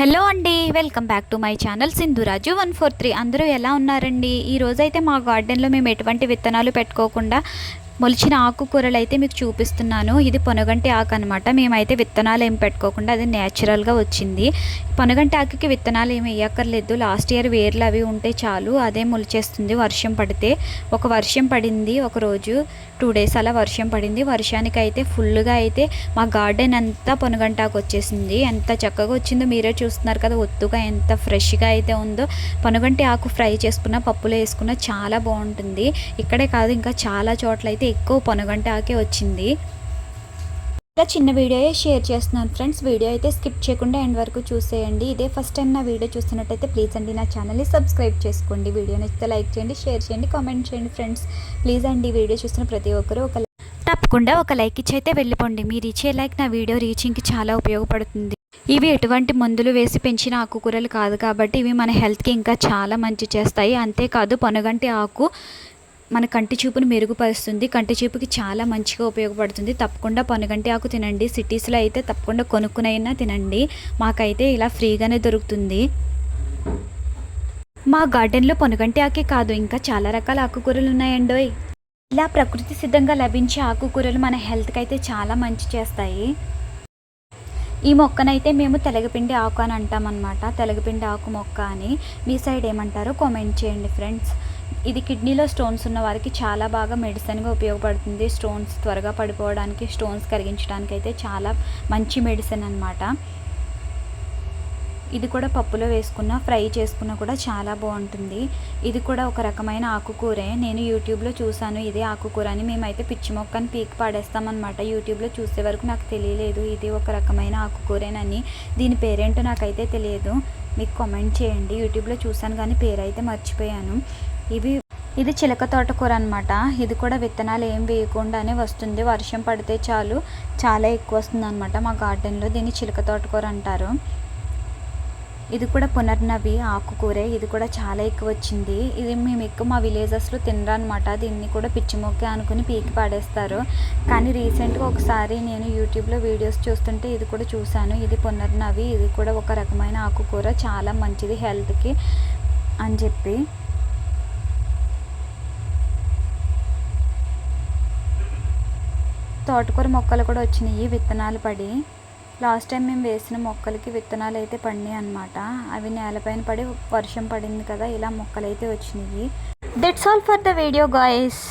Hello అండి welcome back to my channel Sindhuraju one four three. అందరూ ఎలా ఉన్నారండి? ఈ రోజైతే మా గార్డెన్లో మేము ఎటువంటి విత్తనాలు పెట్టుకోకుండా మొలిచిన ఆకుకూరలు అయితే మీకు చూపిస్తున్నాను. ఇది పొనగంటి ఆకు అనమాట మేమైతే విత్తనాలు ఏం పెట్టుకోకుండా అది న్యాచురల్గా వచ్చింది. పొనగంటి ఆకుకి విత్తనాలు ఏమి వేయక్కర్లేదు. లాస్ట్ ఇయర్ వేర్లు అవి ఉంటే చాలు. అదే మొలిచేస్తుంది వర్షం పడితే. ఒక వర్షం పడింది ఒక రోజు. టూ డేస్ అలా వర్షం పడింది. వర్షానికి అయితే ఫుల్గా అయితే మా గార్డెన్ అంతా పొనగంటాకు వచ్చేసింది. ఎంత చక్కగా వచ్చిందో మీరే చూస్తున్నారు కదా. ఒత్తుగా ఎంత ఫ్రెష్గా అయితే ఉందో. పొనగంటి ఆకు ఫ్రై చేసుకున్న పప్పులో వేసుకున్న చాలా బాగుంటుంది. ఇక్కడే కాదు ఇంకా చాలా చోట్ల అయితే ఎక్కువ పొనగంట ఆకే వచ్చింది. ఇలా చిన్న వీడియో షేర్ చేస్తున్నాను ఫ్రెండ్స్. వీడియో అయితే స్కిప్ చేయకుండా ఎండ్ వరకు చూసేయండి. ఇదే ఫస్ట్ టైం నా వీడియో చూస్తున్నట్టయితే ప్లీజ్ అండి నా ఛానల్ని సబ్స్క్రైబ్ చేసుకోండి. వీడియో నచ్చితే లైక్ చేయండి షేర్ చేయండి కామెంట్ చేయండి ఫ్రెండ్స్. ప్లీజ్ అండి వీడియో చూస్తున్న ప్రతి ఒక్కరూ ఒక తప్పకుండా ఒక లైక్ ఇచ్చి అయితే వెళ్ళిపోండి. మీరు ఇచ్చే లైక్ నా వీడియో రీచింగ్కి చాలా ఉపయోగపడుతుంది. ఇవి ఎటువంటి మందులు వేసి పెంచిన ఆకుకూరలు కాదు కాబట్టి ఇవి మన హెల్త్కి ఇంకా చాలా మంచి చేస్తాయి. అంతేకాదు పనుగంటి ఆకు మన కంటి చూపును మెరుగుపరుస్తుంది. కంటి చూపుకి చాలా మంచిగా ఉపయోగపడుతుంది. తప్పకుండా పనుగంటి ఆకు తినండి. సిటీస్లో అయితే తప్పకుండా కొనుక్కునైనా తినండి. మాకైతే ఇలా ఫ్రీగానే దొరుకుతుంది. మా గార్డెన్లో పనుగంటి ఆకే కాదు. ఇంకా చాలా రకాల ఆకుకూరలు ఉన్నాయండోయ్. ఇలా ప్రకృతి సిద్ధంగా లభించే ఆకుకూరలు మన హెల్త్కి అయితే చాలా మంచి చేస్తాయి. ఈ మొక్కనైతే మేము తెలగపిండి ఆకు అని అంటామన్నమాట. తెలగపిండి ఆకు మొక్క అని. మీ సైడ్ ఏమంటారో కామెంట్ చేయండి ఫ్రెండ్స్. ఇది కిడ్నీలో స్టోన్స్ ఉన్న వారికి చాలా బాగా మెడిసిన్గా ఉపయోగపడుతుంది. స్టోన్స్ త్వరగా పడిపోవడానికి స్టోన్స్ కరిగించడానికి అయితే చాలా మంచి మెడిసిన్ అనమాట ఇది కూడా పప్పులో వేసుకున్న ఫ్రై చేసుకున్న కూడా చాలా బాగుంటుంది. ఇది కూడా ఒక రకమైన ఆకుకూరే. నేను యూట్యూబ్లో చూశాను ఇదే ఆకుకూర అని. మేమైతే పిచ్చి మొక్కని పీక్ పాడేస్తామన్నమాట. యూట్యూబ్లో చూసే వరకు నాకు తెలియలేదు ఇది ఒక రకమైన ఆకుకూరేనని. దీని పేరేంటో నాకైతే తెలియదు. మీకు కామెంట్ చేయండి. యూట్యూబ్లో చూశాను కానీ పేరు అయితే మర్చిపోయాను. ఇవి ఇది చిలక తోటకూర అనమాట ఇది కూడా విత్తనాలు ఏం వేయకుండానే వస్తుంది. వర్షం పడితే చాలు. చాలా ఎక్కువ వస్తుంది అనమాట మా గార్డెన్లో. దీన్ని చిలక తోటకూర అంటారు. ఇది కూడా పునర్నవి ఆకుకూరే. ఇది కూడా చాలా ఎక్కువ వచ్చింది. ఇది మేము ఎక్కువ మా విలేజెస్లో తినరు అనమాట దీన్ని కూడా పిచ్చి మొక్క అనుకుని పీకి పాడేస్తారు. కానీ రీసెంట్గా ఒకసారి నేను యూట్యూబ్లో వీడియోస్ చూస్తుంటే ఇది కూడా చూశాను. ఇది పునర్నవి. ఇది కూడా ఒక రకమైన ఆకుకూర. చాలా మంచిది హెల్త్కి అని చెప్పి. తోటకూర మొక్కలు కూడా వచ్చినాయి విత్తనాలు పడి. లాస్ట్ టైం మేము వేసిన మొక్కలకి విత్తనాలు అయితే పడినాయి అనమాట అవి నేలపైన పడి వర్షం పడింది కదా ఇలా మొక్కలు అయితే వచ్చినాయి. That's all for the video guys